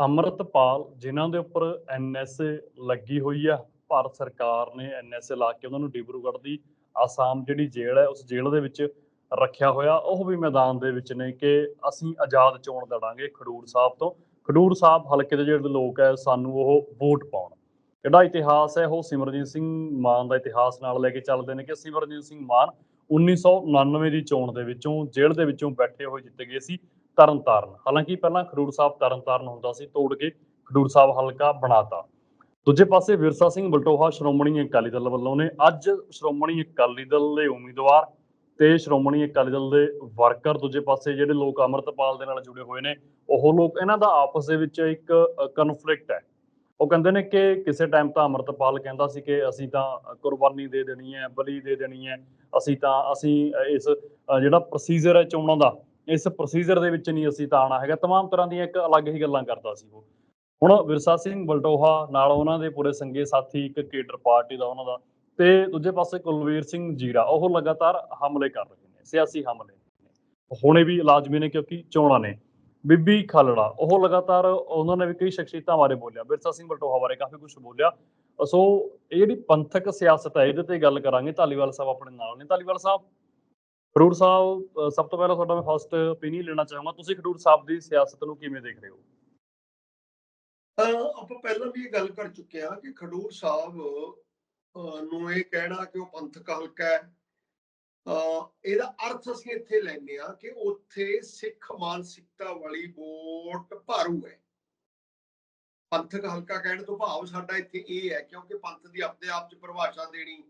ਅੰਮ੍ਰਿਤਪਾਲ, ਜਿਨ੍ਹਾਂ ਦੇ ਉੱਪਰ ਐਨਐਸਏ ਲੱਗੀ ਹੋਈ ਆ, ਭਾਰਤ ਸਰਕਾਰ ਨੇ ਐਨਐਸਏ ਲਾ ਕੇ ਉਹਨਾਂ ਨੂੰ ਡਿਬਰੂਗੜ੍ਹ ਦੀ ਆਸਾਮ ਜਿਹੜੀ ਜੇਲ੍ਹ ਹੈ, ਉਸ ਜੇਲ੍ਹ ਦੇ ਵਿੱਚ ਰੱਖਿਆ ਹੋਇਆ। ਉਹ ਵੀ ਮੈਦਾਨ ਦੇ ਵਿੱਚ ਨੇ ਕਿ ਅਸੀਂ ਆਜ਼ਾਦ ਚੋਣ ਲੜਾਂਗੇ ਖਡੂਰ ਸਾਹਿਬ ਤੋਂ। ਖਡੂਰ ਸਾਹਿਬ ਹਲਕੇ ਦੇ ਜਿਹੜੇ ਲੋਕ ਹੈ ਸਾਨੂੰ ਉਹ ਵੋਟ ਪਾਉਣ। ਜਿਹੜਾ ਇਤਿਹਾਸ ਹੈ? ਉਹ ਸਿਮਰਜੀਤ ਸਿੰਘ ਮਾਨ ਦਾ ਇਤਿਹਾਸ ਨਾਲ ਲੈ ਕੇ ਚੱਲਦੇ ਨੇ ਕਿ ਸਿਮਰਜੀਤ ਸਿੰਘ ਮਾਨ 1999 ਦੀ ਚੋਣ ਦੇ ਵਿੱਚੋਂ, ਜੇਲ੍ਹ ਦੇ ਵਿੱਚੋਂ ਬੈਠੇ ਹੋਏ ਜਿੱਤੇ ਗਏ ਸੀ। ਤਰਨਤਾਰਨ। ਹਾਲਾਂਕਿ ਪਹਿਲਾਂ ਖਡੂਰ ਸਾਹਿਬ ਤਰਨਤਾਰਨ ਹੁੰਦਾ ਸੀ, ਤੋੜ ਕੇ ਖਡੂਰ ਸਾਹਿਬ ਹਲਕਾ ਬਣਾਤਾ। ਦੂਜੇ ਪਾਸੇ ਵਿਰਸਾ ਸਿੰਘ ਬਲਟੋਹਾ ਸ਼੍ਰੋਮਣੀ ਅਕਾਲੀ ਦਲ ਵੱਲੋਂ ਨੇ ਅੱਜ ਸ਼੍ਰੋਮਣੀ ਅਕਾਲੀ ਦਲ ਦੇ ਉਮੀਦਵਾਰ ਤੇ ਸ਼੍ਰੋਮਣੀ ਅਕਾਲੀ ਦਲ ਦੇ ਵਰਕਰ ਦੂਜੇ ਪਾਸੇ ਜਿਹੜੇ ਲੋਕ ਅੰਮ੍ਰਿਤਪਾਲ ਦੇ ਨਾਲ ਜੁੜੇ ਹੋਏ ਨੇ, ਉਹ ਲੋਕ ਇਹਨਾਂ ਦਾ ਆਪਸ ਦੇ ਵਿੱਚ ਇੱਕ ਕਨਫਲਿਕਟ ਹੈ। ਉਹ ਕਹਿੰਦੇ ਨੇ ਕਿ ਕਿਸੇ ਟਾਈਮ ਤਾਂ ਅੰਮ੍ਰਿਤਪਾਲ ਕਹਿੰਦਾ ਸੀ ਕਿ ਅਸੀਂ ਤਾਂ ਕੁਰਬਾਨੀ ਦੇ ਦੇਣੀ ਹੈ, ਬਲੀ ਦੇ ਦੇਣੀ ਹੈ, ਅਸੀਂ ਤਾਂ, ਅਸੀਂ ਇਸ ਜਿਹੜਾ ਪ੍ਰੋਸੀਜਰ ਹੈ ਚੋਣਾਂ ਦਾ ਇਸ ਪ੍ਰੋਸੀਜਰ ਦੇ ਵਿੱਚ ਨਹੀਂ ਅਸੀਂ ਤਾਂ ਆਣਾ ਹੈਗਾ तमाम ਤਰ੍ਹਾਂ ਦੀਆਂ ਇੱਕ ਅਲੱਗ ਹੀ ਗੱਲਾਂ ਕਰਦਾ ਸੀ ਉਹ ਹੁਣ ਵਿਰਸਾ ਸਿੰਘ ਬਲਟੋਹਾ ਨਾਲ ਉਹਨਾਂ ਦੇ ਪੂਰੇ ਸੰਗੇ ਸਾਥੀ ਇੱਕ ਕੇਡਰ ਪਾਰਟੀ ਦਾ ਉਹਨਾਂ ਦਾ ਤੇ ਦੂਜੇ ਪਾਸੇ ਕੁਲਵੀਰ ਸਿੰਘ ਜੀਰਾ ਉਹ ਲਗਾਤਾਰ ਹਮਲੇ ਕਰ ਰਹੇ ਨੇ ਸਿਆਸੀ ਹਮਲੇ ਨੇ ਹੁਣੇ ਵੀ ਲਾਜ਼ਮੀ ਨੇ ਕਿਉਂਕਿ ਚੋਣਾਂ ਨੇ ਬੀਬੀ ਖਾਲੜਾ ਉਹ ਲਗਾਤਾਰ ਉਹਨਾਂ ਨੇ ਵੀ ਕਈ ਸ਼ਖਸੀਅਤਾਂ ਬਾਰੇ ਬੋਲਿਆ ਵਿਰਸਾ ਸਿੰਘ ਬਲਟੋਹਾ ਬਾਰੇ ਕਾਫੀ ਕੁਝ ਬੋਲਿਆ ਸੋ ਇਹ ਜਿਹੜੀ ਪੰਥਕ ਸਿਆਸਤ ਹੈ ਇਹਦੇ ਤੇ ਗੱਲ ਕਰਾਂਗੇ ਧਾਲੀਵਾਲ ਸਾਹਿਬ ਆਪਣੇ ਨਾਲ ਨੇ ਧਾਲੀਵਾਲ ਸਾਹਿਬ ਖਡੂਰ ਸਾਹਿਬ ਸਭ ਤੋਂ ਪਹਿਲਾਂ ਤੁਹਾਡਾ ਮੈਂ ਫਸਟ ਓਪੀਨੀਅਨ ਲੈਣਾ ਚਾਹਾਂਗਾ। ਤੁਸੀਂ ਖਡੂਰ ਸਾਹਿਬ ਦੀ ਸਿਆਸਤ ਨੂੰ ਕਿਵੇਂ ਦੇਖ ਰਹੇ ਹੋ? ਆਪਾਂ ਪਹਿਲਾਂ ਵੀ ਇਹ ਗੱਲ ਕਰ ਚੁੱਕੇ ਹਾਂ ਕਿ ਖਡੂਰ ਸਾਹਿਬ ਨੂੰ ਇਹ ਕਹਿਣਾ ਕਿ ਉਹ ਪੰਥਕ ਹਲਕਾ ਹੈ। ਇਹਦਾ ਅਰਥ ਅਸੀਂ ਇੱਥੇ ਲੈਂਦੇ ਆ ਕਿ ਉੱਥੇ ਸਿੱਖ ਮਾਨਸਿਕਤਾ ਵਾਲੀ ਵੋਟ ਭਾਰੂ ਹੈ। ਪੰਥਕ ਹਲਕਾ ਕਹਿਣ ਤੋਂ ਭਾਵ ਸਾਡਾ ਇੱਥੇ ਇਹ ਹੈ, ਕਿਉਂਕਿ ਪੰਥ ਦੀ ਆਪਣੇ ਆਪ ਚ ਪਰਿਭਾਸ਼ਾ ਦੇਣੀ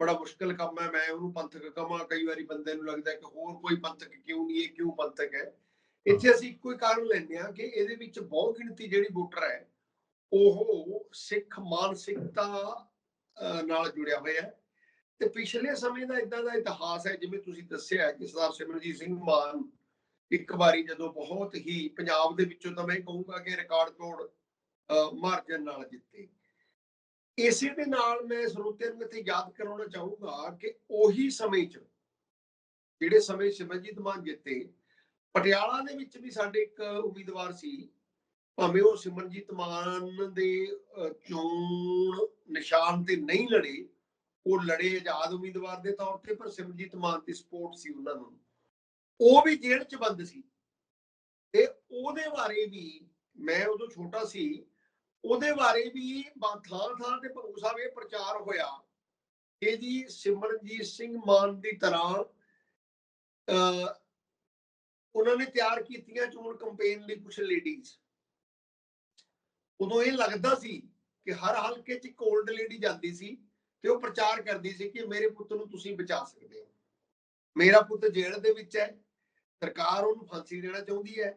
ਬੜਾ ਮੁਸ਼ਕਲ ਕੰਮ ਹੈ ਮੈਂ ਉਹਨੂੰ ਪੰਥਕ ਕਹਾਂ ਕਈ ਵਾਰੀ ਬੰਦੇ ਨੂੰ ਲੱਗਦਾ ਕਿ ਹੋਰ ਕੋਈ ਪੰਥਕ ਕਿਉਂ ਨਹੀਂ ਇਹ ਕਿਉਂ ਪੰਥਕ ਹੈ। ਇੱਥੇ ਅਸੀਂ ਇੱਕੋ ਹੀ ਕਾਰਨ ਲੈਂਦੇ ਆ ਕਿ ਇਹਦੇ ਵਿੱਚ ਬਹੁ ਗਿਣਤੀ ਜਿਹੜੀ ਵੋਟਰ ਹੈ ਉਹ ਸਿੱਖ ਮਾਨਸਿਕਤਾ ਨਾਲ ਜੁੜਿਆ ਹੋਇਆ ਹੈ। ਤੇ ਪਿਛਲੇ ਸਮੇਂ ਦਾ ਇਦਾਂ ਦਾ ਇਤਿਹਾਸ ਹੈ ਜਿਵੇਂ ਤੁਸੀਂ ਦੱਸਿਆ ਕਿ ਸਰਦਾਰ ਸਿਮਰਜੀਤ ਸਿੰਘ ਮਾਨ ਇੱਕ ਵਾਰੀ ਜਦੋਂ ਬਹੁਤ ਹੀ ਪੰਜਾਬ ਦੇ ਵਿੱਚੋਂ ਤਾਂ ਮੈਂ ਕਹੂੰਗਾ ਕਿ ਰਿਕਾਰਡ ਤੋੜ ਮਾਰਜਨ ਨਾਲ ਜਿੱਤੇ। ਇਸੇ ਦੇ ਨਾਲ ਮੈਂ ਸਰੋਤਿਆਂ ਨੂੰ ਇੱਥੇ ਯਾਦ ਕਰਾਉਣਾ ਚਾਹੂੰਗਾ ਕਿ ਉਹੀ ਸਮੇਂ 'ਚ, ਜਿਹੜੇ ਸਮੇਂ ਸਿਮਰਜੀਤ ਮਾਨ ਜਿੱਤੇ, ਪਟਿਆਲਾ ਦੇ ਵਿੱਚ ਵੀ ਸਾਡੇ ਇੱਕ ਉਮੀਦਵਾਰ ਸੀ, ਭਾਵੇਂ ਉਹ ਸਿਮਰਜੀਤ ਮਾਨ ਦੇ ਚੋਣ ਨਿਸ਼ਾਨ ਤੇ ਨਹੀਂ ਲੜੇ, ਉਹ ਲੜੇ ਆਜ਼ਾਦ ਉਮੀਦਵਾਰ ਦੇ ਤੌਰ ਤੇ, ਪਰ ਸਿਮਰਜੀਤ ਮਾਨ ਦੀ ਸਪੋਰਟ ਸੀ ਉਹਨਾਂ ਨੂੰ। ਉਹ ਵੀ ਜੇਲ੍ਹ 'ਚ ਬੰਦ ਸੀ। ਤੇ ਉਹਦੇ ਬਾਰੇ ਵੀ ਮੈਂ ਉਦੋਂ ਛੋਟਾ ਸੀ ਉਹਦੇ ਬਾਰੇ ਵੀ ਥਾਂ ਥਾਂ ਤੇ ਭੰਗੂ ਸਾਹਿਬ ਇਹ ਪ੍ਰਚਾਰ ਹੋਇਆ ਕਿ ਜੀ ਸਿਮਰਨਜੀਤ ਸਿੰਘ ਮਾਨ ਦੀ ਤਰ੍ਹਾਂ ਉਹਨਾਂ ਨੇ ਤਿਆਰ ਕੀਤੀਆਂ ਚੋਣ ਕੰਪੇਨ ਲਈ ਕੁਝ ਲੇਡੀਜ਼ ਉਦੋਂ ਇਹ ਲੱਗਦਾ ਸੀ ਕਿ ਹਰ ਹਲਕੇ 'ਚ ਇੱਕ 올ਡ ਲੇਡੀ ਜਾਂਦੀ ਸੀ ਤੇ ਉਹ ਪ੍ਰਚਾਰ ਕਰਦੀ ਸੀ ਕਿ ਮੇਰੇ ਪੁੱਤ ਨੂੰ ਤੁਸੀਂ ਬਚਾ ਸਕਦੇ ਹੋ। ਮੇਰਾ ਪੁੱਤ ਜੇਲ੍ਹ ਦੇ ਵਿੱਚ ਹੈ, ਸਰਕਾਰ ਉਹਨੂੰ ਫਾਂਸੀ ਦੇਣਾ ਚਾਹੁੰਦੀ ਹੈ,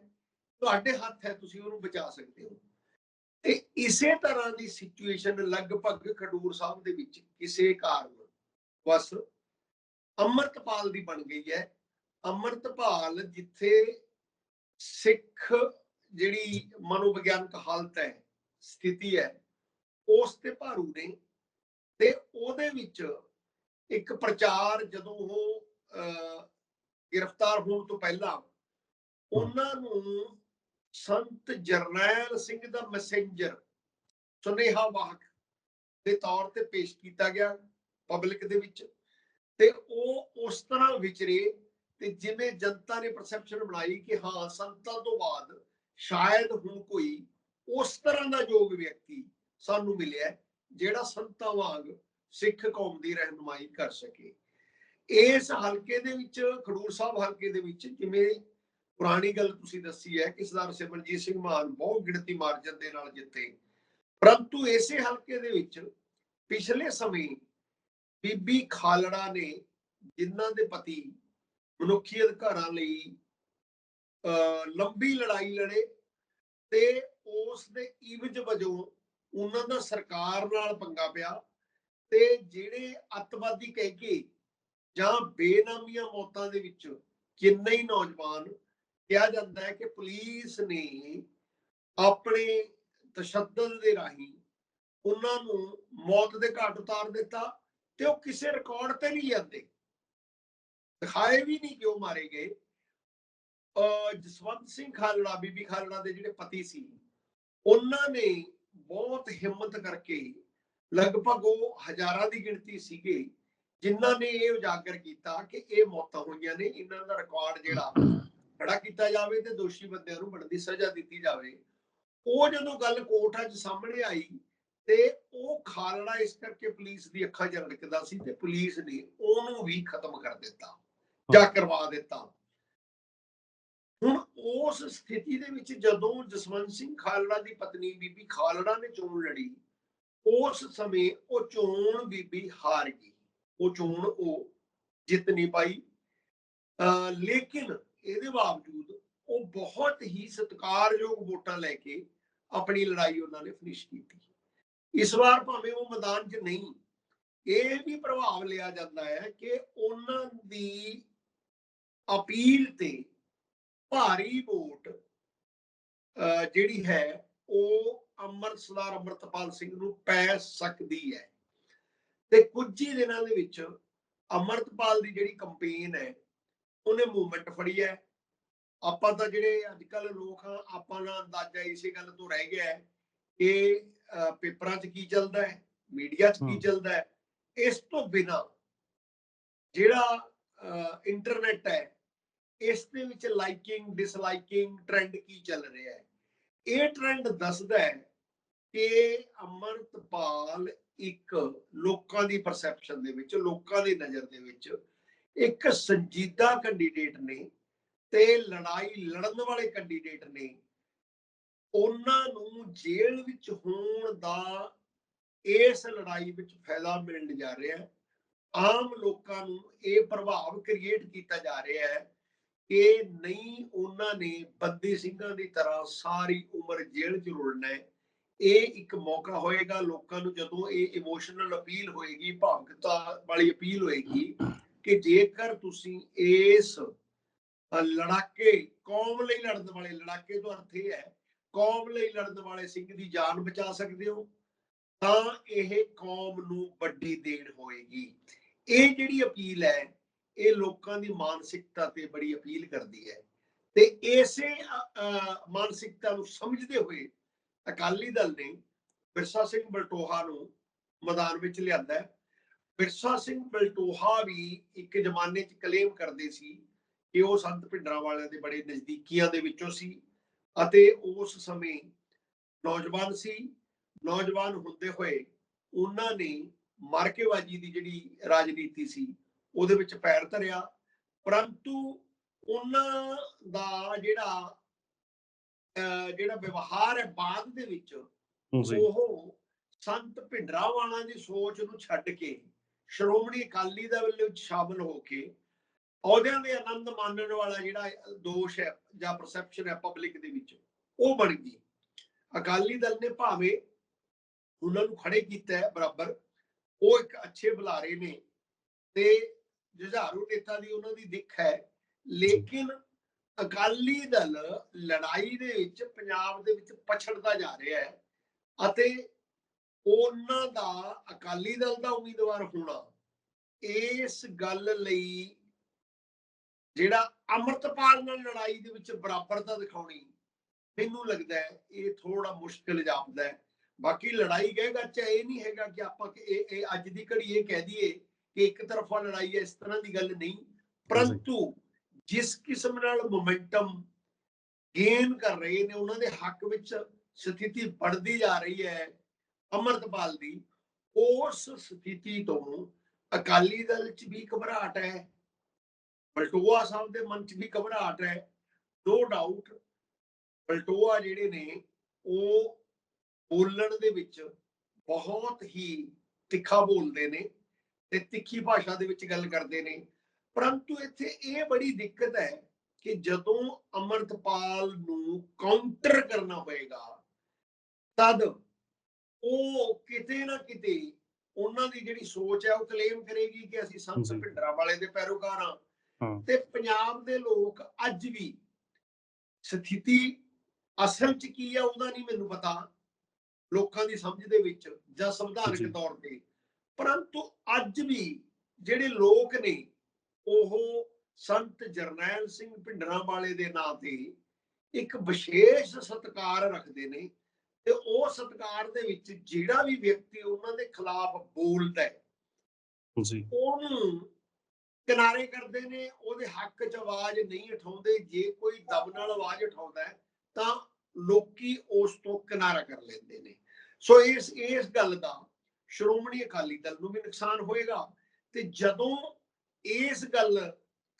ਤੁਹਾਡੇ ਹੱਥ ਹੈ, ਤੁਸੀਂ ਉਹਨੂੰ ਬਚਾ ਸਕਦੇ ਹੋ। ਤੇ ਇਸੇ ਤਰ੍ਹਾਂ ਦੀ ਸਿਚੁਏਸ਼ਨ ਲਗਭਗ ਖਡੂਰ ਸਾਹਿਬ ਦੇ ਵਿੱਚ ਕਿਸੇ ਕਾਰਨ ਬਸ ਅੰਮ੍ਰਿਤਪਾਲ ਦੀ ਬਣ ਗਈ ਹੈ। ਅੰਮ੍ਰਿਤਪਾਲ ਜਿੱਥੇ ਸਿੱਖ ਜਿਹੜੀ ਮਨੋਵਿਗਿਆਨਕ ਹਾਲਤ ਹੈ ਸਥਿਤੀ ਹੈ ਉਸ ਤੇ ਭਾਰੂ ਨੇ ਤੇ ਉਹਦੇ ਵਿੱਚ ਇੱਕ ਪ੍ਰਚਾਰ ਜਦੋਂ ਉਹ ਗ੍ਰਿਫਤਾਰ ਹੋਣ ਤੋਂ ਪਹਿਲਾਂ ਉਹਨਾਂ ਨੂੰ ਸੰਤ ਜਰਨੈਲ ਸਿੰਘ ਦਾ ਮੈਸੇਂਜਰ ਸੁਨੇਹਾ ਵਾਹਕ ਦੇ ਤੌਰ ਤੇ ਪੇਸ਼ ਕੀਤਾ ਗਿਆ ਪਬਲਿਕ ਦੇ ਵਿੱਚ ਤੇ ਉਹ ਉਸ ਤਰ੍ਹਾਂ ਵਿਚਰੇ ਤੇ ਜਿਵੇਂ ਜਨਤਾ ਨੇ ਪਰਸੈਪਸ਼ਨ ਬਣਾਈ ਕਿ ਹਾਂ, ਸੰਤਾਂ ਤੋਂ ਬਾਅਦ ਸ਼ਾਇਦ ਹੁਣ ਕੋਈ ਉਸ ਤਰ੍ਹਾਂ ਦਾ ਯੋਗ ਵਿਅਕਤੀ ਸਾਨੂੰ ਮਿਲਿਆ ਜਿਹੜਾ ਸੰਤਾਂ ਵਾਂਗ ਸਿੱਖ ਕੌਮ ਦੀ ਰਹਿਨੁਮਾਈ ਕਰ ਸਕੇ। ਇਸ ਹਲਕੇ ਦੇ ਵਿੱਚ, ਖਡੂਰ ਸਾਹਿਬ ਹਲਕੇ ਦੇ ਵਿੱਚ ਜਿਵੇਂ ਪੁਰਾਣੀ ਗੱਲ ਤੁਸੀਂ ਦੱਸੀ ਹੈ ਕਿ ਸਰਦਾਰ ਸਿਮਰਜੀਤ ਸਿੰਘ ਮਾਨ ਬਹੁਤ ਗਿਣਤੀ ਮਾਰਜਨ ਦੇ ਨਾਲ ਜਿੱਤੇ। ਪਰੰਤੂ ਇਸੇ ਹਲਕੇ ਦੇ ਵਿੱਚ ਪਿਛਲੇ ਸਮੇਂ ਬੀਬੀ ਖਾਲੜਾ ਨੇ ਜਿਨ੍ਹਾਂ ਦੇ ਪਤੀ ਮਨੁੱਖੀ ਅਧਿਕਾਰਾਂ ਲਈ ਲੰਬੀ ਲੜਾਈ ਲੜੇ ਤੇ ਉਸ ਦੇ ਇਵਜ ਵਜੋਂ ਉਹਨਾਂ ਦਾ ਸਰਕਾਰ ਨਾਲ ਪੰਗਾ ਪਿਆ ਤੇ ਜਿਹੜੇ ਅੱਤਵਾਦੀ ਕਹਿ ਕੇ ਜਾਂ ਬੇਨਾਮੀਆਂ ਮੌਤਾਂ ਦੇ ਵਿੱਚ ਕਿੰਨੇ ਹੀ ਨੌਜਵਾਨ ਕਿਹਾ ਜਾਂਦਾ ਹੈ ਕਿ ਪੁਲਿਸ ਨੇ ਆਪਣੇ ਤਸ਼ੱਦਦ ਦੇ ਰਾਹੀਂ ਉਹਨਾਂ ਨੂੰ ਮੌਤ ਦੇ ਘਾਟ ਉਤਾਰ ਦਿੱਤਾ ਤੇ ਉਹ ਕਿਸੇ ਰਿਕਾਰਡ ਤੇ ਨਹੀਂ ਜਾਂਦੇ। ਦਿਖਾਏ ਵੀ ਨਹੀਂ ਕਿਉਂ ਮਾਰੇ ਗਏ। ਜਸਵੰਤ ਸਿੰਘ ਖਾਲੜਾ, ਬੀਬੀ ਖਾਲੜਾ ਦੇ ਜਿਹੜੇ ਪਤੀ ਸੀ, ਉਹਨਾਂ ਨੇ ਬਹੁਤ ਹਿੰਮਤ ਕਰਕੇ ਲਗਭਗ ਉਹ ਹਜ਼ਾਰਾਂ ਦੀ ਗਿਣਤੀ ਸੀਗੇ, ਜਿਨ੍ਹਾਂ ਨੇ ਇਹ ਉਜਾਗਰ ਕੀਤਾ ਕਿ ਇਹ ਮੌਤਾਂ ਹੋਈਆਂ ਨੇ। ਇਹਨਾਂ ਦਾ ਰਿਕਾਰਡ ਜਿਹੜਾ ਖੜਾ ਕੀਤਾ ਜਾਵੇ ਤੇ ਦੋਸ਼ੀ ਬੰਦਿਆਂ ਨੂੰ ਬਣਦੀ ਸਜ਼ਾ ਦਿੱਤੀ ਜਾਵੇ। ਉਹ ਜਦੋਂ ਗੱਲ ਕੋਰਟਾਂ 'ਚ ਸਾਹਮਣੇ ਆਈ ਤੇ ਉਹ ਖਾਲੜਾ ਇਸ ਕਰਕੇ ਪੁਲਿਸ ਦੀ ਅੱਖਾਂ 'ਚ ਰੜਕਦਾ ਸੀ ਤੇ ਪੁਲਿਸ ਨੇ ਉਹਨੂੰ ਵੀ ਖਤਮ ਕਰ ਦਿੱਤਾ ਜਾਂ ਕਰਵਾ ਦਿੱਤਾ। ਹੁਣ ਉਸ ਸਥਿਤੀ ਦੇ ਵਿੱਚ ਜਦੋਂ ਜਸਵੰਤ ਸਿੰਘ ਖਾਲੜਾ ਦੀ ਪਤਨੀ ਬੀਬੀ ਖਾਲੜਾ ਨੇ ਚੋਣ ਲੜੀ ਉਸ ਸਮੇਂ ਉਹ ਚੋਣ ਬੀਬੀ ਹਾਰ ਗਈ। ਉਹ ਚੋਣ ਉਹ ਜਿੱਤ ਨਹੀਂ ਪਾਈ। ਲੇਕਿਨ ਇਹਦੇ ਬਾਵਜੂਦ ਉਹ ਬਹੁਤ ਹੀ ਸਤਿਕਾਰਯੋਗ ਵੋਟਾਂ ਲੈ ਕੇ ਆਪਣੀ ਲੜਾਈ ਉਹਨਾਂ ਨੇ ਫਿਨਿਸ਼ ਕੀਤੀ। ਇਸ ਵਾਰ ਭਾਵੇਂ ਉਹ ਮੈਦਾਨ 'ਚ ਨਹੀਂ, ਇਹ ਵੀ ਪ੍ਰਭਾਵ ਲਿਆ ਜਾਂਦਾ ਹੈ ਕਿ ਉਹਨਾਂ ਦੀ ਅਪੀਲ ਤੇ ਭਾਰੀ ਵੋਟ ਜਿਹੜੀ ਹੈ, ਉਹ ਅਮਰ ਸਰਦਾਰ ਅਮਰਤਪਾਲ ਸਿੰਘ ਨੂੰ ਪੈ ਸਕਦੀ ਹੈ। ਤੇ ਕੁਝ ਹੀ ਦਿਨਾਂ ਦੇ ਵਿੱਚ ਅਮਰਤਪਾਲ ਦੀ ਜਿਹੜੀ ਕੰਪੇਨ ਹੈ ਉਹਨੇ ਮੂਵਮੈਂਟ ਫੜੀ ਹੈ। ਆਪਾਂ ਤਾਂ ਜਿਹੜੇ ਅੱਜ ਕੱਲ ਲੋਕ ਆ ਆਪਾਂ ਦਾ ਅੰਦਾਜ਼ਾ ਇਸੇ ਗੱਲ ਤੋਂ ਰਹਿ ਗਿਆ ਹੈ ਕਿ ਪੇਪਰਾਂ 'ਚ ਕੀ ਚੱਲਦਾ ਹੈ ਮੀਡੀਆ 'ਚ ਕੀ। ਚੱਲਦਾ ਹੈ। ਇਸ ਤੋਂ ਬਿਨਾ ਜਿਹੜਾ ਇੰਟਰਨੈਟ ਹੈ ਇਸ ਦੇ ਵਿੱਚ ਲਾਈਕਿੰਗ ਡਿਸਲਾਈਕਿੰਗ ਟ੍ਰੈਂਡ ਕੀ ਚੱਲ ਰਿਹਾ ਹੈ? ਇਹ ਟ੍ਰੈਂਡ ਦੱਸਦਾ ਹੈ ਕਿ ਅਮਰਤਪਾਲ ਇੱਕ ਲੋਕਾਂ ਦੀ ਪਰਸੈਪਸ਼ਨ ਦੇ ਵਿੱਚ ਲੋਕਾਂ ਦੀ ਨਜ਼ਰ ਦੇ ਵਿੱਚ ਇੱਕ ਸੰਜੀਦਾ ਕੈਂਡੀਡੇਟ ਨੇ ਤੇ ਲੜਾਈ ਲੜਨ ਵਾਲੇ ਕੈਂਡੀਡੇਟ ਨੇ। ਉਹਨਾਂ ਨੂੰ ਜੇਲ੍ਹ ਵਿੱਚ ਹੋਣ ਦਾ ਇਸ ਲੜਾਈ ਵਿੱਚ ਫਾਇਦਾ ਮਿਲਣ ਜਾ ਰਿਹਾ ਹੈ। ਆਮ ਲੋਕਾਂ ਨੂੰ ਇਹ ਪ੍ਰਭਾਵ ਕ੍ਰੀਏਟ ਕੀਤਾ ਜਾ ਰਿਹਾ ਹੈ ਕਿ ਨਹੀਂ, ਉਹਨਾਂ ਨੇ ਬੰਦੀ ਸਿੰਘਾਂ ਦੀ ਤਰ੍ਹਾਂ ਸਾਰੀ ਉਮਰ ਜੇਲ੍ਹ 'ਚ ਰੁਲਣਾ ਹੈ। ਇਹ ਇੱਕ ਮੌਕਾ ਹੋਏਗਾ ਲੋਕਾਂ ਨੂੰ ਜਦੋਂ ਇਹ ਇਮੋਸ਼ਨਲ ਅਪੀਲ ਹੋਏਗੀ ਭਾਵੁਕਤਾ ਵਾਲੀ ਅਪੀਲ ਹੋਏਗੀ ਕਿ ਜੇਕਰ ਤੁਸੀਂ ਇਸ ਲੜਾਕੇ ਕੌਮ ਲਈ ਲੜਨ ਵਾਲੇ ਲੜਾਕੇ ਤੋਂ ਅਰਥ ਇਹ ਹੈ ਕੌਮ ਲਈ ਲੜਨ ਵਾਲੇ ਸਿੰਘ ਦੀ ਜਾਨ ਬਚਾ ਸਕਦੇ ਹੋ ਤਾਂ ਇਹ ਕੌਮ ਨੂੰ ਵੱਡੀ ਦੇਣ ਹੋਏਗੀ। ਇਹ ਜਿਹੜੀ ਅਪੀਲ ਹੈ ਇਹ ਲੋਕਾਂ ਦੀ ਮਾਨਸਿਕਤਾ ਤੇ ਬੜੀ ਅਪੀਲ ਕਰਦੀ ਹੈ। ਤੇ ਇਸੇ ਅ, ਮਾਨਸਿਕਤਾ ਨੂੰ ਸਮਝਦੇ ਹੋਏ ਅਕਾਲੀ ਦਲ ਨੇ ਵਿਰਸਾ ਸਿੰਘ ਬਲਟੋਹਾ ਨੂੰ ਮੈਦਾਨ ਵਿੱਚ ਲਿਆਂਦਾ ਹੈ। ਬਿਰਸਾ ਸਿੰਘ ਬਲਟੋਹਾ ਵੀ ਇੱਕ ਜ਼ਮਾਨੇ 'ਚ ਕਲੇਮ ਕਰਦੇ ਸੀ ਕਿ ਉਹ ਸੰਤ ਭਿੰਡਰਾਂ ਵਾਲਿਆਂ ਦੇ ਬੜੇ ਨਜ਼ਦੀਕੀਆਂ ਦੇ ਵਿੱਚੋਂ ਸੀ ਅਤੇ ਉਸ ਸਮੇਂ ਨੌਜਵਾਨ ਸੀ। ਨੌਜਵਾਨ ਹੁੰਦੇ ਹੋਏ ਉਹਨਾਂ ਨੇ ਮਾਰਕੇਬਾਜ਼ੀ ਦੀ ਜਿਹੜੀ ਰਾਜਨੀਤੀ ਸੀ ਉਹਦੇ ਵਿੱਚ ਪੈਰ ਧਰਿਆ। ਪਰੰਤੂ ਉਹਨਾਂ ਦਾ ਜਿਹੜਾ ਜਿਹੜਾ ਵਿਵਹਾਰ ਹੈ ਬਾਅਦ ਦੇ ਵਿੱਚ ਉਹ ਸੰਤ ਭਿੰਡਰਾਂ ਵਾਲਾਂ ਦੀ ਸੋਚ ਨੂੰ ਛੱਡ ਕੇ ਸ਼੍ਰੋਮਣੀ ਅਕਾਲੀ ਦਲ ਵਿੱਚ ਸ਼ਾਮਲ ਹੋ ਕੇ ਅਹੁਦਿਆਂ ਦੇ ਆਨੰਦ ਮਾਣਨ ਵਾਲਾ ਜਿਹੜਾ ਦੋਸ਼ ਹੈ ਜਾਂ ਪਰਸੈਪਸ਼ਨ ਹੈ ਪਬਲਿਕ ਦੇ ਵਿੱਚ, ਉਹ ਬਣ ਗਈ। ਅਕਾਲੀ ਦਲ ਨੇ ਭਾਵੇਂ ਉਹਨਾਂ ਨੂੰ ਖੜੇ ਕੀਤਾ ਹੈ, ਬਰਾਬਰ, ਉਹ ਇੱਕ ਅੱਛੇ ਬੁਲਾਰੇ ਨੇ ਤੇ ਜੁਝਾਰੂ ਨੇਤਾ ਦੀ ਉਹਨਾਂ ਦੀ ਦਿੱਖ ਹੈ, ਲੇਕਿਨ ਅਕਾਲੀ ਦਲ ਲੜਾਈ ਦੇ ਵਿੱਚ ਪੰਜਾਬ ਦੇ ਵਿੱਚ ਪਛੜਦਾ ਜਾ ਰਿਹਾ ਹੈ ਅਤੇ ਉਹਨਾਂ ਦਾ, ਅਕਾਲੀ ਦਲ ਦਾ ਉਮੀਦਵਾਰ ਹੋਣਾ, ਇਸ ਗੱਲ ਲਈ ਜਿਹੜਾ ਅਮਰਤਪਾਲ ਨਾਲ ਲੜਾਈ ਦੇ ਵਿੱਚ ਬਰਾਬਰਤਾ ਦਿਖਾਉਣੀ ਮੈਨੂੰ ਲੱਗਦਾ ਹੈ, ਇਹ ਥੋੜਾ ਮੁਸ਼ਕਿਲ ਜਾਪਦਾ ਹੈ। ਬਾਕੀ ਲੜਾਈ ਕਹੇਗਾ ਚਾਹੇ ਇਹ ਨਹੀਂ ਹੈਗਾ ਕਿ ਆਪਾਂ ਇਹ ਇਹ ਅੱਜ ਦੀ ਘੜੀ ਇਹ ਕਹਿ ਦਈਏ ਕਿ ਇੱਕ ਤਰਫਾ ਲੜਾਈ ਹੈ, ਇਸ ਤਰ੍ਹਾਂ ਦੀ ਗੱਲ ਨਹੀਂ। ਪਰੰਤੂ ਜਿਸ ਕਿਸਮ ਨਾਲ ਮੋਮੈਂਟਮ ਗੇਨ ਕਰ ਰਹੇ ਨੇ, ਉਹਨਾਂ ਦੇ ਹੱਕ ਵਿੱਚ ਸਥਿਤੀ ਵੱਧਦੀ ਜਾ ਰਹੀ ਹੈ ਅਮਰਤਪਾਲ ਦੀ ਉਸ ਸਥਿਤੀ ਤੋਂ ਅਕਾਲੀ ਦਲ ਚ ਵੀ ਘਬਰਾਹਟ ਹੈ, ਬਲਟੋਆ ਸਾਹਿਬ ਦੇ ਮਨ ਚ ਵੀ ਘਬਰਾਹਟ ਹੈ। ਨੋ ਡਾਊਟ ਬਲਟੋਆ ਜਿਹੜੇ ਨੇ, ਉਹ ਬੋਲਣ ਦੇ ਵਿੱਚ ਬਹੁਤ ਹੀ ਤਿੱਖਾ ਬੋਲਦੇ ਨੇ ਤੇ ਤਿੱਖੀ ਭਾਸ਼ਾ ਦੇ ਵਿੱਚ ਗੱਲ ਕਰਦੇ ਨੇ। ਪਰੰਤੂ ਇੱਥੇ ਇਹ ਬੜੀ ਦਿੱਕਤ ਹੈ ਕਿ ਜਦੋਂ ਅਮਰਤਪਾਲ ਨੂੰ ਕਾਊਂਟਰ ਕਰਨਾ ਹੋਏਗਾ ਤਦ ਉਹ ਕਿਤੇ ਨਾ ਕਿਤੇ ਉਹਨਾਂ ਦੀ ਜਿਹੜੀ ਸੋਚ ਹੈ ਉਹ ਕਲੇਮ ਕਰੇਗੀ ਕਿ ਅਸੀਂ ਸੰਤ। ਭਿੰਡਰਾਂ ਵਾਲੇ ਦੇ ਪੈਰੋਕਾਰ ਹਾਂ। ਤੇ ਪੰਜਾਬ ਦੇ ਲੋਕ ਅੱਜ ਵੀ ਸਥਿਤੀ ਅਸਲ ਚ ਕੀ ਹੈ ਉਹਦਾ ਨਹੀਂ ਮੈਨੂੰ ਪਤਾ ਲੋਕਾਂ ਦੀ ਸਮਝ ਦੇ ਵਿੱਚ ਜੀ। ਸੰਵਿਧਾਨਕ ਤੌਰ ਤੇ ਪਰੰਤੂ ਅੱਜ ਵੀ ਜਿਹੜੇ ਲੋਕ ਨੇ ਉਹ ਸੰਤ ਜਰਨੈਲ ਸਿੰਘ ਭਿੰਡਰਾਂ ਵਾਲੇ ਦੇ ਨਾਂ ਤੇ ਇੱਕ ਵਿਸ਼ੇਸ਼ ਸਤਿਕਾਰ ਰੱਖਦੇ ਨੇ ਤੇ ਉਹ ਸਤਕਾਰ ਦੇ ਵਿੱਚ ਜਿਹੜਾ ਵੀ ਵਿਅਕਤੀ ਉਹਨਾਂ ਦੇ ਖਿਲਾਫ ਬੋਲਦਾ ਹੈ ਜੀ। ਉਹਨੂੰ ਕਿਨਾਰੇ ਕਰਦੇ ਨੇ ਉਹਦੇ ਹੱਕ 'ਚ ਆਵਾਜ਼ ਨਹੀਂ ਉਠਾਉਂਦੇ ਜੇ ਕੋਈ ਦਬ ਨਾਲ ਆਵਾਜ਼ ਉਠਾਉਂਦਾ ਤਾਂ ਲੋਕੀ ਉਸ ਤੋਂ ਕਿਨਾਰਾ ਕਰ ਲੈਂਦੇ ਨੇ। ਸੋ ਇਸ ਇਸ ਗੱਲ ਦਾ ਸ਼੍ਰੋਮਣੀ ਅਕਾਲੀ ਦਲ ਨੂੰ ਵੀ ਨੁਕਸਾਨ ਹੋਏਗਾ ਤੇ ਜਦੋਂ ਇਸ ਗੱਲ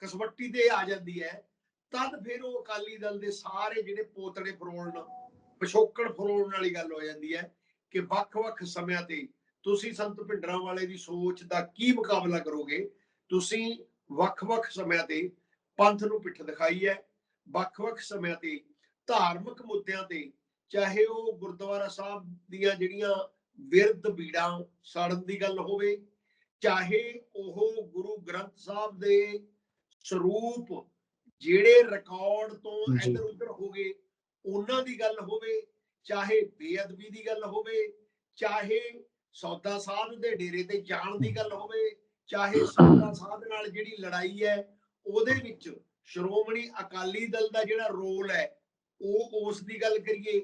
ਕਸਵੱਟੀ ਤੇ ਆ ਜਾਂਦੀ ਹੈ ਤਦ ਫਿਰ ਉਹ ਅਕਾਲੀ ਦਲ ਦੇ ਸਾਰੇ ਜਿਹੜੇ ਪੋਤੜੇ ਫਰੋਲਣ ਪਿਛੋਕੜ ਫਰੋਲਣ ਵਾਲੀ ਗੱਲ ਹੋ ਜਾਂਦੀ ਹੈ ਕਿ ਵੱਖ-ਵੱਖ ਸਮਿਆਂ ਤੇ ਤੁਸੀਂ ਸੰਤ ਭਿੰਡਰਾਂ ਵਾਲੇ ਦੀ ਸੋਚ ਦਾ ਕੀ ਮੁਕਾਬਲਾ ਕਰੋਗੇ ਤੁਸੀਂ ਵੱਖ-ਵੱਖ ਸਮਿਆਂ ਤੇ ਪੰਥ ਨੂੰ ਪਿੱਠ ਦਿਖਾਈ ਹੈ ਵੱਖ-ਵੱਖ ਸਮਿਆਂ ਤੇ ਧਾਰਮਿਕ ਮੁੱਦਿਆਂ ਤੇ ਚਾਹੇ ਉਹ ਗੁਰਦੁਆਰਾ ਸਾਹਿਬ ਦੀਆਂ ਜਿਹੜੀਆਂ ਵਿਰਧ ਬੀੜਾਂ ਸਾੜਨ ਦੀ ਗੱਲ ਹੋਵੇ ਚਾਹੇ ਉਹ ਗੁਰੂ ਗ੍ਰੰਥ ਸਾਹਿਬ ਦੇ ਸਰੂਪ ਜਿਹੜੇ ਰਿਕਾਰਡ ਤੋਂ। ਇੱਧਰ ਉੱਧਰ ਹੋ ਗਏ ਉਹਨਾਂ ਦੀ ਗੱਲ ਹੋਵੇ ਚਾਹੇ ਬੇਅਦਬੀ ਦੀ ਗੱਲ ਹੋਵੇ ਚਾਹੇ ਸੌਦਾ ਸਾਧ ਦੇ ਡੇਰੇ ਤੇ ਜਾਣ ਦੀ ਗੱਲ ਹੋਵੇ ਚਾਹੇ ਸੌਦਾ ਸਾਧ ਨਾਲ ਜਿਹੜੀ ਲੜਾਈ ਹੈ ਉਹਦੇ ਵਿੱਚ ਸ਼੍ਰੋਮਣੀ ਅਕਾਲੀ ਦਲ ਦਾ ਜਿਹੜਾ ਰੋਲ ਹੈ ਉਹ ਉਸ ਦੀ ਗੱਲ ਕਰੀਏ।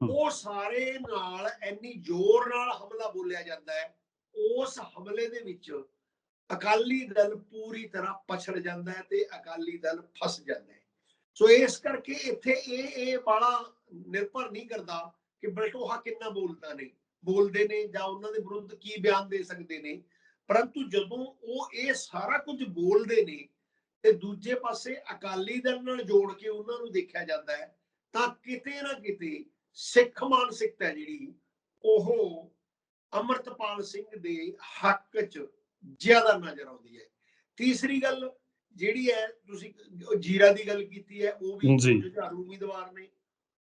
ਉਹ ਸਾਰੇ ਨਾਲ ਇੰਨੀ ਜ਼ੋਰ ਨਾਲ ਹਮਲਾ ਬੋਲਿਆ ਜਾਂਦਾ ਹੈ ਉਸ ਹਮਲੇ ਦੇ ਵਿੱਚ ਅਕਾਲੀ ਦਲ ਪੂਰੀ ਤਰ੍ਹਾਂ ਪਛੜ ਜਾਂਦਾ ਹੈ ਤੇ ਅਕਾਲੀ ਦਲ ਫਸ ਜਾਂਦਾ ਹੈ ਸੋ ਇਸ ਕਰਕੇ ਇੱਥੇ ਇਹ ਇਹ ਬਾਲਾ ਨਿਰਭਰ ਨਹੀਂ ਕਰਦਾ ਕਿ ਬਲਟੋਹਾ ਕਿੰਨਾ ਬੋਲਦਾ ਨੇ। ਬੋਲਦੇ ਨੇ ਜਾਂ ਉਹਨਾਂ ਦੇ ਵਿਰੁੱਧ ਕੀ ਬਿਆਨ ਦੇ ਸਕਦੇ ਨੇ। ਪਰੰਤੂ ਜਦੋਂ ਉਹ ਇਹ ਸਾਰਾ ਕੁਝ ਬੋਲਦੇ ਨੇ ਤੇ ਦੂਜੇ ਪਾਸੇ ਅਕਾਲੀ ਦਲ ਨਾਲ ਜੋੜ ਕੇ ਉਹਨਾਂ ਨੂੰ ਦੇਖਿਆ ਜਾਂਦਾ ਹੈ, ਤਾਂ ਕਿਤੇ ਨਾ ਕਿਤੇ ਸਿੱਖ ਮਾਨਸਿਕਤਾ ਹੈ ਜਿਹੜੀ, ਉਹ ਅਮਰਤਪਾਲ ਸਿੰਘ ਦੇ ਹੱਕ 'ਚ ਜ਼ਿਆਦਾ ਨਜ਼ਰ ਆਉਂਦੀ ਹੈ। ਤੀਸਰੀ ਗੱਲ ਜਿਹੜੀ ਹੈ ਤੁਸੀਂ ਜੀਰਾ ਦੀ ਗੱਲ ਕੀਤੀ ਹੈ ਉਹ ਵੀ। ਜੁਝਾਰੂ ਉਮੀਦਵਾਰ ਨੇ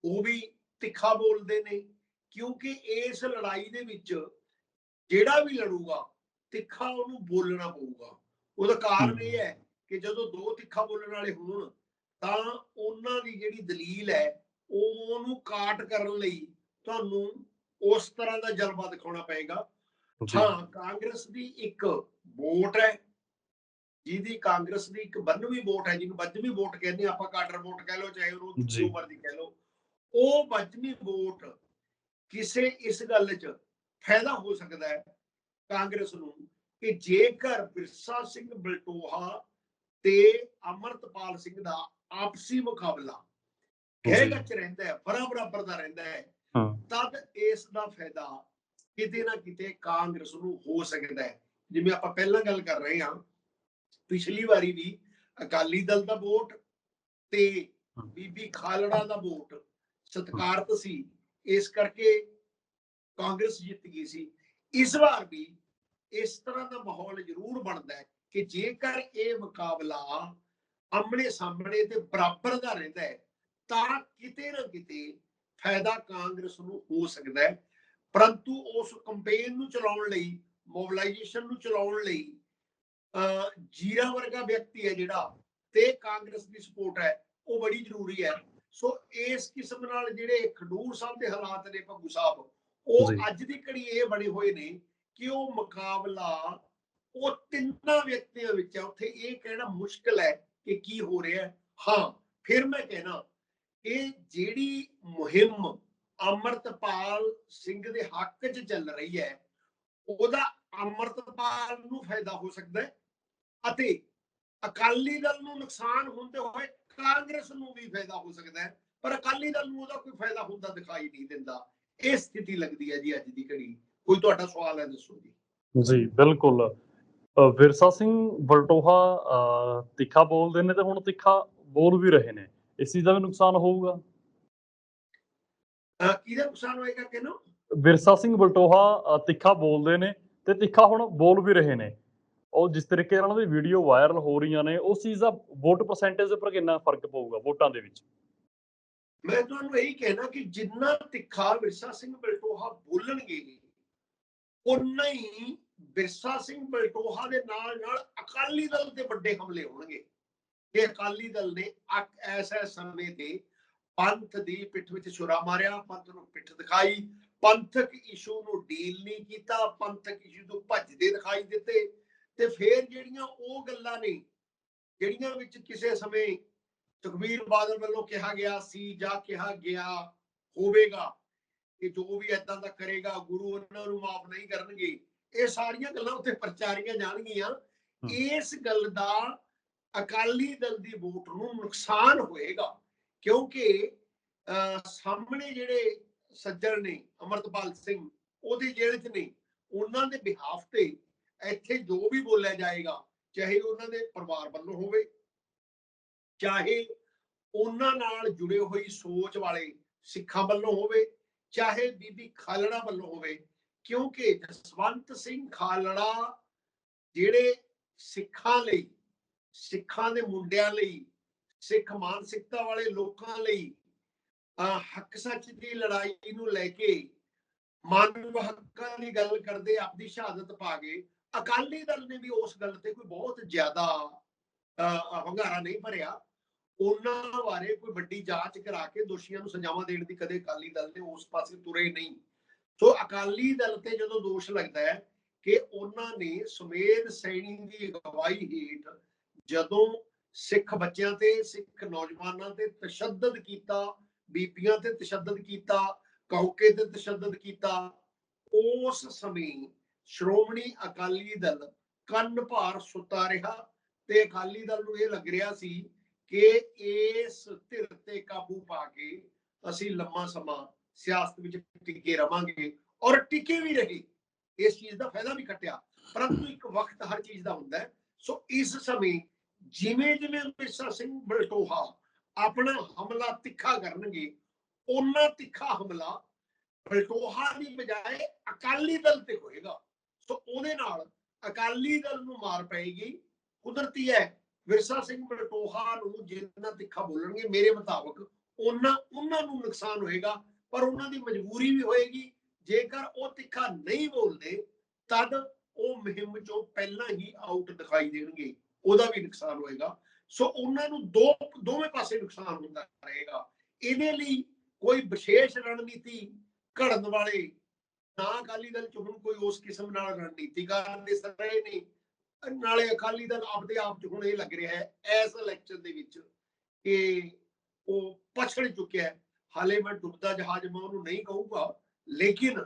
ਉਹ ਵੀ ਤਿੱਖਾ ਬੋਲਦੇ ਨੇ ਕਿਉਂਕਿ ਇਸ ਲੜਾਈ ਦੇ ਵਿੱਚ ਜਿਹੜਾ ਵੀ ਲੜੂਗਾ ਤਿੱਖਾ ਉਹਨੂੰ ਬੋਲਣਾ ਪਊਗਾ। ਉਹਦਾ ਕਾਰਨ ਇਹ ਹੈ ਕਿ ਜਦੋਂ ਦੋ ਤਿੱਖਾ ਬੋਲਣ ਵਾਲੇ ਹੋਣ ਤਾਂ ਉਹਨਾਂ ਦੀ ਜਿਹੜੀ ਦਲੀਲ ਹੈ ਉਹ ਉਹਨੂੰ ਕਾਟ ਕਰਨ ਲਈ ਤੁਹਾਨੂੰ ਉਸ ਤਰ੍ਹਾਂ ਦਾ ਜਲਵਾ ਦਿਖਾਉਣਾ ਪਏਗਾ। ਹਾਂ ਕਾਂਗਰਸ ਦੀ ਇੱਕ ਵੋਟ ਹੈ ਜਿਹਦੀ ਕਾਂਗਰਸ ਦੀ ਇੱਕ ਬੰਨਵੀਂ ਵੋਟ ਹੈ ਜਿਹਨੂੰ ਬੰਨਵੀਂ ਵੋਟ ਕਹਿੰਦੇ ਆਪਾਂ ਕਾਡਰ ਵੋਟ ਕਹਿ ਲਓ ਚਾਹੇ ਉਹਨੂੰ ਜੀ। ਮਰਜ਼ੀ ਕਹਿ ਲਓ ਉਹ ਬੰਨਵੀਂ ਵੋਟ ਕਿਸੇ ਇਸ ਗੱਲ 'ਚ ਫਾਇਦਾ ਹੋ ਸਕਦਾ ਹੈ ਕਾਂਗਰਸ ਨੂੰ ਕਿ ਜੇਕਰ ਬਿਰਸਾ ਸਿੰਘ ਬਲਟੋਹਾ ਤੇ ਅਮਰਤਪਾਲ ਸਿੰਘ ਦਾ ਆਪਸੀ ਮੁਕਾਬਲਾ ਗਹਿ ਚ ਰਹਿੰਦਾ ਹੈ ਬਰਾ ਬਰਾਬਰ ਦਾ ਰਹਿੰਦਾ ਹਾਂ। ਤਦ ਇਸ ਦਾ ਫਾਇਦਾ ਕਿਤੇ ਨਾ ਕਿਤੇ ਕਾਂਗਰਸ ਨੂੰ ਹੋ ਸਕਦਾ ਹੈ। ਜਿਵੇਂ ਆਪਾਂ ਪਹਿਲਾਂ ਗੱਲ ਕਰ ਰਹੇ ਹਾਂ ਪਿਛਲੀ ਵਾਰੀ ਵੀ ਅਕਾਲੀ ਦਲ ਦਾ ਵੋਟ ਤੇ। ਬੀਬੀ ਖਾਲੜਾ ਦਾ ਵੋਟ ਸਤਕਾਰਤ ਸੀ ਇਸ ਕਰਕੇ ਕਾਂਗਰਸ ਜਿੱਤ ਗਈ ਸੀ। ਇਸ ਵਾਰ ਵੀ ਇਸ ਤਰ੍ਹਾਂ ਦਾ ਮਾਹੌਲ ਜ਼ਰੂਰ ਬਣਦਾ ਹੈ ਕਿ ਜੇਕਰ ਇਹ ਮੁਕਾਬਲਾ ਆਮਣੇ ਸਾਹਮਣੇ ਤੇ ਬਰਾਬਰ ਦਾ ਰਹਿੰਦਾ ਹੈ ਤਾਂ ਕਿਤੇ ਨਾ ਕਿਤੇ ਫਾਇਦਾ ਕਾਂਗਰਸ ਨੂੰ ਹੋ ਸਕਦਾ ਹੈ। ਪਰੰਤੂ ਉਸ ਕੰਪੇਨ ਨੂੰ ਚਲਾਉਣ ਲਈ ਮੋਬਿਲਾਈਜੇਸ਼ਨ ਨੂੰ ਚਲਾਉਣ ਲਈ ਜੀਰਾ ਵਰਗਾ ਵਿਅਕਤੀ ਹੈ ਜਿਹੜਾ ਤੇ ਕਾਂਗਰਸ ਦੀ ਸਪੋਰਟ ਹੈ ਉਹ ਬੜੀ ਜ਼ਰੂਰੀ ਹੈ। ਸੋ ਇਸ ਕਿਸਮ ਨਾਲ ਜਿਹੜੇ ਖਡੂਰ ਸਾਹਿਬ ਦੇ ਹਾਲਾਤ ਨੇ ਭੱਗੂ ਸਾਹਿਬ ਉਹ। ਅੱਜ ਦੀ ਘੜੀ ਇਹ ਬਣੇ ਹੋਏ ਨੇ ਕਿ ਉਹ ਮੁਕਾਬਲਾ ਉਹ ਤਿੰਨਾਂ ਵਿਅਕਤੀਆਂ ਵਿੱਚ ਹੈ। ਉੱਥੇ ਇਹ ਕਹਿਣਾ ਮੁਸ਼ਕਲ ਹੈ ਕਿ ਕੀ ਹੋ ਰਿਹਾ ਹੈ। ਹਾਂ ਫਿਰ ਮੈਂ ਕਹਿਣਾ ਇਹ ਜਿਹੜੀ ਮੁਹਿੰਮ ਅਮਰਤਪਾਲ ਸਿੰਘ ਦੇ ਹੱਕ 'ਚ ਚੱਲ ਰਹੀ ਹੈ ਉਹਦਾ ਅਮਰਤਪਾਲ ਨੂੰ ਫਾਇਦਾ ਹੋ ਸਕਦਾ ਹੈ। ਅਤੇ ਅਕਾਲੀ ਦਲ ਨੂੰ ਨੁਕਸਾਨ ਹੁੰਦੇ ਹੋਏ ਕਾਂਗਰਸ ਨੂੰ ਵੀ ਫਾਇਦਾ ਹੋ ਸਕਦਾ ਹੈ ਪਰ ਅਕਾਲੀ ਦਲ ਨੂੰ ਉਹਦਾ ਕੋਈ ਫਾਇਦਾ ਹੁੰਦਾ ਦਿਖਾਈ ਨਹੀਂ ਦਿੰਦਾ। ਇਹ ਸਥਿਤੀ ਲੱਗਦੀ ਹੈ ਜੀ ਅੱਜ ਦੀ ਘੜੀ। ਕੋਈ ਤੁਹਾਡਾ ਸਵਾਲ ਹੈ ਦੱਸੋ ਜੀ। ਜੀ ਬਿਲਕੁਲ। ਵਿਰਸਾ ਸਿੰਘ ਬਲਟੋਹਾ ਤਿੱਖਾ ਬੋਲਦੇ ਨੇ ਤੇ ਹੁਣ ਤਿੱਖਾ ਬੋਲ ਵੀ ਰਹੇ ਨੇ। ਇਸ ਚੀਜ਼ ਦਾ ਵੀ ਨੁਕਸਾਨ ਹੋਊਗਾ? ਕਿਹਦਾ ਨੁਕਸਾਨ ਹੋਏਗਾ ਕਿਹਨੂੰ? ਵਿਰਸਾ ਸਿੰਘ ਬਲਟੋਹਾ ਤਿੱਖਾ ਬੋਲਦੇ ਨੇ ਤੇ ਤਿੱਖਾ ਹੁਣ ਬੋਲ ਵੀ ਰਹੇ ਨੇ। ਉਹ ਜਿਸ ਤਰੀਕੇ ਨਾਲ ਉਹਦੀ ਵੀਡੀਓ ਵਾਇਰਲ ਹੋ ਰਹੀਆਂ ਨੇ, ਉਸ ਚੀਜ਼ ਦਾ ਵੋਟ ਪਰਸੈਂਟੇਜ ਉੱਪਰ ਕਿੰਨਾ ਫ਼ਰਕ ਪਊਗਾ ਵੋਟਾਂ ਦੇ ਵਿੱਚ? ਮੈਂ ਤੁਹਾਨੂੰ ਇਹੀ ਕਹਿਣਾ ਕਿ ਜਿੰਨਾ ਤਿੱਖਾ ਵਿਰਸਾ ਸਿੰਘ ਬਲਟੋਹਾ ਬੋਲਣਗੇ ਉਨਾ ਹੀ ਵਿਰਸਾ ਸਿੰਘ ਬਲਟੋਹਾ ਦੇ ਨਾਲ ਨਾਲ ਅਕਾਲੀ ਦਲ ਤੇ ਵੱਡੇ ਹਮਲੇ ਹੋਣਗੇ। ਕਿ ਅਕਾਲੀ ਦਲ ਨੇ ਐਸੇ ਸਮੇਂ ਤੇ ਪੰਥ ਦੀ ਪਿੱਠ ਵਿੱਚ ਛੁਰਾ ਮਾਰਿਆ, ਪੰਥ ਨੂੰ ਪਿੱਠ ਦਿਖਾਈ, ਪੰਥਕ ਇਸ਼ੂ ਨੂੰ ਡੀਲ ਨਹੀਂ ਕੀਤਾ, ਪੰਥਕ ਇਸ਼ੂ ਤੋਂ ਭੱਜਦੇ ਦਿਖਾਈ ਦਿੱਤੇ। ਤੇ ਫਿਰ ਜਿਹੜੀਆਂ ਉਹ ਗੱਲਾਂ ਨੇ ਜਿਹੜੀਆਂ ਵਿੱਚ ਕਿਸੇ ਸਮੇਂ ਸੁਖਬੀਰ ਬਾਦਲ ਵੱਲੋਂ ਕਿਹਾ ਗਿਆ ਸੀ ਜਾਂ ਕਿਹਾ ਗਿਆ ਹੋਵੇਗਾ ਕਿ ਜੋ ਵੀ ਐਦਾਂ ਦਾ ਕਰੇਗਾ ਗੁਰੂ ਉਹਨਾਂ ਨੂੰ ਮਾਫ ਨਹੀਂ ਕਰਨਗੇ ਇਹ ਸਾਰੀਆਂ ਗੱਲਾਂ ਉੱਥੇ ਪ੍ਰਚਾਰੀਆਂ ਜਾਣਗੀਆਂ। ਇਸ ਗੱਲ ਦਾ ਅਕਾਲੀ ਦਲ ਦੀ ਵੋਟ ਨੂੰ ਨੁਕਸਾਨ ਹੋਏਗਾ ਕਿਉਂਕਿ ਸਾਹਮਣੇ ਜਿਹੜੇ ਸੱਜਣ ਨੇ ਅਮਰਤਪਾਲ ਸਿੰਘ ਉਹਦੀ ਜੇਲ੍ਹ 'ਚ ਨੇ ਉਹਨਾਂ ਦੇ ਬਿਹਾਫ ਤੇ ਇੱਥੇ ਜੋ ਵੀ ਬੋਲਿਆ ਜਾਏਗਾ ਚਾਹੇ ਉਹਨਾਂ ਦੇ ਪਰਿਵਾਰ ਵੱਲੋਂ ਹੋਵੇ ਚਾਹੇ ਉਹਨਾਂ ਨਾਲ ਜੁੜੇ ਹੋਈ ਸੋਚ ਵਾਲੇ ਸਿੱਖਾਂ ਵੱਲੋਂ ਹੋਵੇ ਚਾਹੇ ਬੀਬੀ ਖਾਲੜਾ ਵੱਲੋਂ ਹੋਵੇ ਕਿਉਂਕਿ ਜਸਵੰਤ ਸਿੰਘ ਖਾਲੜਾ ਜਿਹੜੇ ਸਿੱਖਾਂ ਲਈ ਸਿੱਖਾਂ ਦੇ ਮੁੰਡਿਆਂ ਲਈ ਸਿੱਖ ਮਾਨਸਿਕਤਾ ਵਾਲੇ ਲੋਕਾਂ ਲਈ ਅਹ, ਹੱਕ ਸੱਚ ਦੀ ਲੜਾਈ ਨੂੰ ਲੈ ਕੇ ਮਾਨਵ ਹੱਕਾਂ ਦੀ ਗੱਲ ਕਰਦੇ ਆਪਦੀ ਸ਼ਹਾਦਤ ਪਾ ਗਏ ਅਕਾਲੀ ਦਲ ਨੇ ਵੀ ਉਸ ਗੱਲ ਤੇ ਕੋਈ ਬਹੁਤ ਜ਼ਿਆਦਾ ਹੰਗਾਰਾ ਨਹੀਂ ਭਰਿਆ। ਉਹਨਾਂ ਬਾਰੇ ਕੋਈ ਵੱਡੀ ਜਾਂਚ ਕਰਾ ਕੇ ਦੋਸ਼ੀਆਂ ਨੂੰ ਸਜ਼ਾਵਾਂ ਦੇਣ ਦੀ ਕਦੇ ਅਕਾਲੀ ਦਲ ਨੇ ਉਸ ਪਾਸੇ ਤੁਰੇ ਨਹੀਂ। ਸੋ ਅਕਾਲੀ ਦਲ ਤੇ ਜਦੋਂ ਦੋਸ਼ ਲੱਗਦਾ ਹੈ ਕਿ ਉਹਨਾਂ ਨੇ ਸੁਮੇਧ ਸੈਣੀ ਦੀ ਅਗਵਾਈ ਹੇਠ ਜਦੋਂ ਸਿੱਖ ਬੱਚਿਆਂ ਤੇ, ਸਿੱਖ ਨੌਜਵਾਨਾਂ ਤੇ ਤਸ਼ੱਦਦ ਕੀਤਾ, ਬੀਬੀਆਂ ਤੇ ਤਸ਼ੱਦਦ ਕੀਤਾ, ਕੌਕੇ ਤੇ ਤਸ਼ੱਦਦ ਕੀਤਾ, ਉਸ ਸਮੇਂ ਸ਼੍ਰੋਮਣੀ ਅਕਾਲੀ ਦਲ ਕੰਨ ਭਾਰ ਸੁੱਤਾ ਰਿਹਾ ਤੇ ਅਕਾਲੀ ਦਲ ਨੂੰ ਇਹ ਲੱਗ ਰਿਹਾ ਸੀ ਕਿ ਇਸ ਧਿਰ ਤੇ ਕਾਬੂ ਪਾ ਕੇ ਅਸੀਂ ਲੰਮਾ ਸਮਾਂ ਸਿਆਸਤ ਵਿੱਚ ਟਿਕੇ ਰਵਾਂਗੇ ਔਰ ਟਿਕੇ ਵੀ ਰਹੇ। ਇਸ ਚੀਜ਼ ਦਾ ਫਾਇਦਾ ਵੀ ਕੱਟਿਆ ਪਰੰਤੂ ਇੱਕ ਵਕਤ ਹਰ ਚੀਜ਼ ਦਾ ਹੁੰਦਾ ਹੈ। ਸੋ ਇਸ ਸਮੇਂ ਜਿਵੇਂ ਜਿਵੇਂ ਮਿਰਸਾ ਸਿੰਘ ਬਲਟੋਹਾ ਆਪਣਾ ਹਮਲਾ ਤਿੱਖਾ ਕਰਨਗੇ ਉਹਨਾਂ ਤਿੱਖਾ ਹਮਲਾ ਬਲਟੋਹਾ ਦੀ ਬਜਾਏ ਅਕਾਲੀ ਦਲ ਤੇ ਹੋਏਗਾ। ਸੋ ਉਹਦੇ ਨਾਲ ਅਕਾਲੀ ਦਲ ਨੂੰ ਮਾਰ ਪਏਗੀ। ਕੁਦਰਤੀ ਹੈ, ਵਿਰਸਾ ਸਿੰਘ ਬਲਟੋਹਾ ਨੂੰ ਜਿੰਨਾ ਤਿੱਖਾ ਬੋਲਣਗੇ, ਮੇਰੇ ਮੁਤਾਬਕ ਉਹਨਾਂ ਉਹਨਾਂ ਨੂੰ ਨੁਕਸਾਨ ਹੋਏਗਾ, ਪਰ ਉਹਨਾਂ ਦੀ ਮਜਬੂਰੀ ਵੀ ਹੋਏਗੀ। ਜੇਕਰ ਉਹ ਤਿੱਖਾ ਨਹੀਂ ਬੋਲਦੇ, ਤਦ ਉਹ ਮੁਹਿੰਮ ਚੋਂ ਪਹਿਲਾਂ ਹੀ ਆਊਟ ਦਿਖਾਈ ਦੇਣਗੇ। ਉਹਦਾ ਵੀ ਨੁਕਸਾਨ ਹੋਏਗਾ। ਸੋ ਉਹਨਾਂ ਨੂੰ ਦੋ, ਦੋਵੇਂ ਪਾਸੇ ਨੁਕਸਾਨ ਹੁੰਦਾ ਰਹੇਗਾ। ਇਹਦੇ ਲਈ ਕੋਈ ਵਿਸ਼ੇਸ਼ ਰਣਨੀਤੀ ਘੜਨ ਵਾਲੇ ਨਾ ਅਕਾਲੀ ਦਲ ਚ ਹੁਣ ਕੋਈ ਉਸ ਕਿਸਮ ਨਾਲ ਰਣਨੀਤੀਕਾਰ ਦਿਸ ਰਹੇ ਨੇ ਨਾਲੇ ਅਕਾਲੀ ਦਲ ਆਪਦੇ ਆਪ ਚ ਹੁਣ ਇਹ ਲੱਗ ਰਿਹਾ ਹੈ ਇਸ ਇਲੈਕਸ਼ਨ ਦੇ ਵਿੱਚ ਕਿ ਉਹ ਪਛੜ ਚੁੱਕਿਆ ਹੈ। ਹਾਲੇ ਮੈਂ ਡੁੱਬਦਾ ਜਹਾਜ਼ ਮੈਂ ਉਹਨੂੰ ਨਹੀਂ ਕਹੂੰਗਾ ਲੇਕਿਨ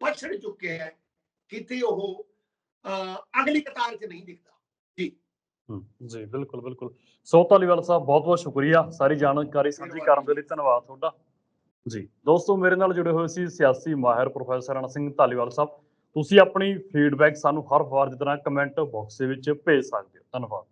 ਪਛੜ ਚੁੱਕਿਆ ਹੈ। ਕਿਤੇ ਉਹ ਅਗਲੀ ਕਤਾਰ 'ਚ ਨਹੀਂ ਦਿਖਦਾ। ਹਮ, ਜੀ ਬਿਲਕੁਲ ਬਿਲਕੁਲ। ਸੋ ਧਾਲੀਵਾਲ ਸਾਹਿਬ ਬਹੁਤ ਬਹੁਤ ਸ਼ੁਕਰੀਆ। ਸਾਰੀ ਜਾਣਕਾਰੀ ਸਾਂਝੀ ਕਰਨ ਦੇ ਲਈ ਧੰਨਵਾਦ ਤੁਹਾਡਾ। ਜੀ। ਦੋਸਤੋ, ਮੇਰੇ ਨਾਲ ਜੁੜੇ ਹੋਏ ਸੀ ਸਿਆਸੀ ਮਾਹਿਰ ਪ੍ਰੋਫੈਸਰ ਰਣ ਸਿੰਘ ਧਾਲੀਵਾਲ ਸਾਹਿਬ। ਤੁਸੀਂ ਆਪਣੀ ਫੀਡਬੈਕ ਸਾਨੂੰ ਹਰ ਵਾਰ ਦੀ ਤਰ੍ਹਾਂ ਕਮੈਂਟ ਬਾਕਸ ਦੇ ਵਿੱਚ ਭੇਜ ਸਕਦੇ ਹੋ। ਧੰਨਵਾਦ।